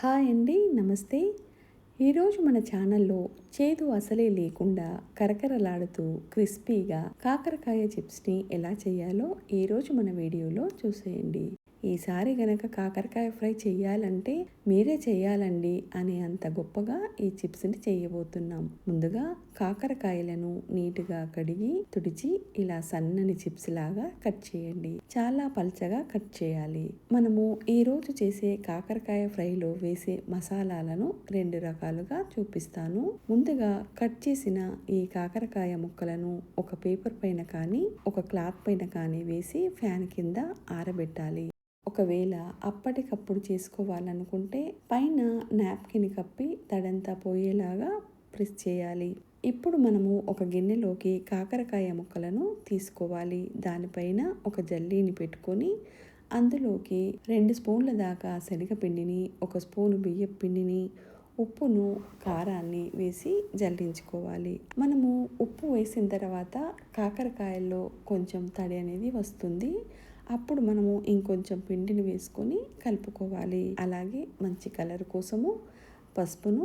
Hi అండి నమస్తే. ఈరోజు మన ఛానల్లో చేదు అసలే లేకుండా కరకరలాడుతూ క్రిస్పీగా కాకరకాయ చిప్స్ని ఎలా చేయాలో ఈరోజు మన వీడియోలో చూసేయండి. ఈసారి గనక కాకరకాయ ఫ్రై చేయాలంటే మీరే చేయాలండి అనే అంత గొప్పగా ఈ చిప్స్ని చేయబోతున్నాం. ముందుగా కాకరకాయలను నీట్గా కడిగి తుడిచి ఇలా సన్నని చిప్స్ లాగా కట్ చేయండి. చాలా పల్చగా కట్ చేయాలి. మనము ఈ రోజు చేసే కాకరకాయ ఫ్రైలో వేసే మసాలాలను రెండు రకాలుగా చూపిస్తాను. ముందుగా కట్ చేసిన ఈ కాకరకాయ ముక్కలను ఒక పేపర్ పైన కానీ ఒక క్లాత్ పైన కానీ వేసి ఫ్యాన్ కింద ఆరబెట్టాలి. ఒకవేళ అప్పటికప్పుడు చేసుకోవాలనుకుంటే పైన నాప్కిన్ కప్పి తడంతా పోయేలాగా ప్రెస్ చేయాలి. ఇప్పుడు మనము ఒక గిన్నెలోకి కాకరకాయ ముక్కలను తీసుకోవాలి. దానిపైన ఒక జల్లీని పెట్టుకొని అందులోకి రెండు స్పూన్ల దాకా శనగపిండిని ఒక స్పూను బియ్యం పిండిని ఉప్పును కారాన్ని వేసి జల్లించుకోవాలి. మనము ఉప్పు వేసిన తర్వాత కాకరకాయల్లో కొంచెం తడి అనేది వస్తుంది. అప్పుడు మనము ఇంకొంచెం పిండిని వేసుకొని కలుపుకోవాలి. అలాగే మంచి కలర్ కోసము పసుపును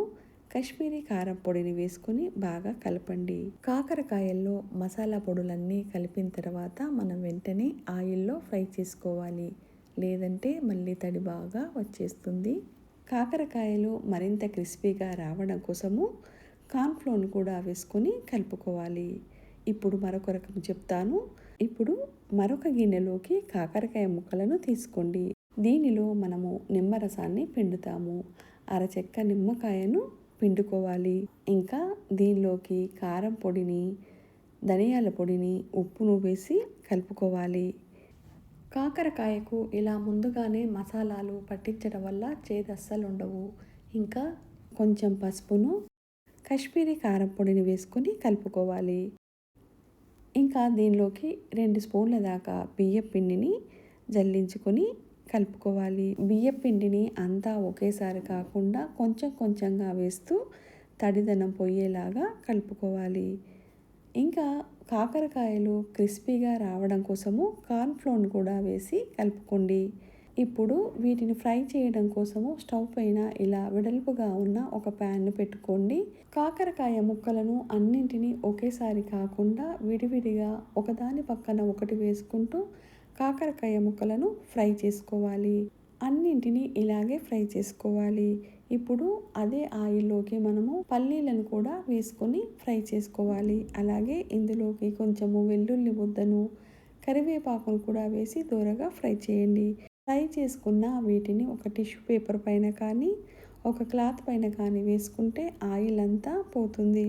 కాశ్మీరీ కారం పొడిని వేసుకొని బాగా కలపండి. కాకరకాయల్లో మసాలా పొడులన్నీ కలిపిన తర్వాత మనం వెంటనే ఆయిల్లో ఫ్రై చేసుకోవాలి. లేదంటే మళ్ళీ తడి బాగా వచ్చేస్తుంది. కాకరకాయలు మరింత క్రిస్పీగా రావడం కోసము కార్న్ఫ్లోన్ కూడా వేసుకొని కలుపుకోవాలి. ఇప్పుడు మరొక రకం చెప్తాను. ఇప్పుడు మరొక గిన్నెలోకి కాకరకాయ ముక్కలను తీసుకోండి. దీనిలో మనము నిమ్మరసాన్ని పిండుతాము. అరచెక్క నిమ్మకాయను పిండుకోవాలి. ఇంకా దీనిలోకి కారం పొడిని ధనియాల పొడిని ఉప్పును వేసి కలుపుకోవాలి. కాకరకాయకు ఇలా ముందుగానే మసాలాలు పట్టించడం వల్ల చేదు అస్సలు ఉండవు. ఇంకా కొంచెం పసుపును కాశ్మీరీ కారం పొడిని వేసుకొని కలుపుకోవాలి. ఇంకా దీనిలోకి రెండు స్పూన్ల దాకా బియ్యం పిండిని జల్లించుకొని కలుపుకోవాలి. బియ్యం పిండిని అంతా ఒకేసారి కాకుండా కొంచెం కొంచెంగా వేస్తూ తడిదనం పోయేలాగా కలుపుకోవాలి. ఇంకా కాకరకాయలు క్రిస్పీగా రావడం కోసము కార్న్ఫ్లోన్ కూడా వేసి కలుపుకోండి. ఇప్పుడు వీటిని ఫ్రై చేయడం కోసము స్టవ్ పైన ఇలా వెడల్పుగా ఉన్న ఒక ప్యాన్ను పెట్టుకోండి. కాకరకాయ ముక్కలను అన్నింటినీ ఒకేసారి కాకుండా విడివిడిగా ఒకదాని పక్కన ఒకటి వేసుకుంటూ కాకరకాయ ముక్కలను ఫ్రై చేసుకోవాలి. అన్నింటినీ ఇలాగే ఫ్రై చేసుకోవాలి. ఇప్పుడు అదే ఆయిల్లోకి మనము పల్లీలను కూడా వేసుకొని ఫ్రై చేసుకోవాలి. అలాగే ఇందులోకి కొంచెము వెల్లుల్లి ముద్దను కరివేపాకును కూడా వేసి దూరగా ఫ్రై చేయండి. ఫ్రై చేసుకున్న వీటిని ఒక టిష్యూ పేపర్ పైన కానీ ఒక క్లాత్ పైన కానీ వేసుకుంటే ఆయిల్ అంతా పోతుంది.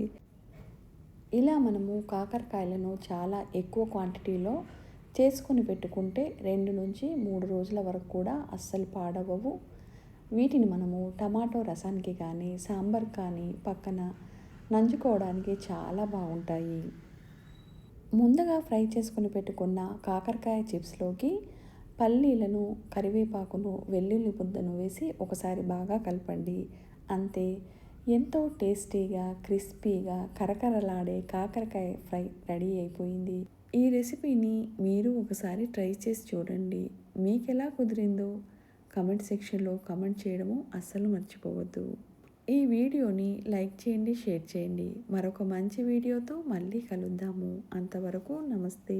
ఇలా మనము కాకరకాయలను చాలా ఎక్కువ క్వాంటిటీలో చేసుకుని పెట్టుకుంటే రెండు నుంచి మూడు రోజుల వరకు కూడా అస్సలు పాడవవు. వీటిని మనము టమాటో రసానికి కానీ సాంబార్ కానీ పక్కన నంచుకోవడానికి చాలా బాగుంటాయి. ముందుగా ఫ్రై చేసుకుని పెట్టుకున్న కాకరకాయ చిప్స్లోకి పల్లీలను కరివేపాకును వెల్లుల్లి బుద్దను వేసి ఒకసారి బాగా కలపండి. అంతే. ఎంతో టేస్టీగా క్రిస్పీగా కరకరలాడే కాకరకాయ ఫ్రై రెడీ అయిపోయింది. ఈ రెసిపీని మీరు ఒకసారి ట్రై చేసి చూడండి. మీకు ఎలా కుదిరిందో కమెంట్ సెక్షన్లో కమెంట్ చేయడము అస్సలు మర్చిపోవద్దు. ఈ వీడియోని లైక్ చేయండి షేర్ చేయండి. మరొక మంచి వీడియోతో మళ్ళీ కలుద్దాము. అంతవరకు నమస్తే.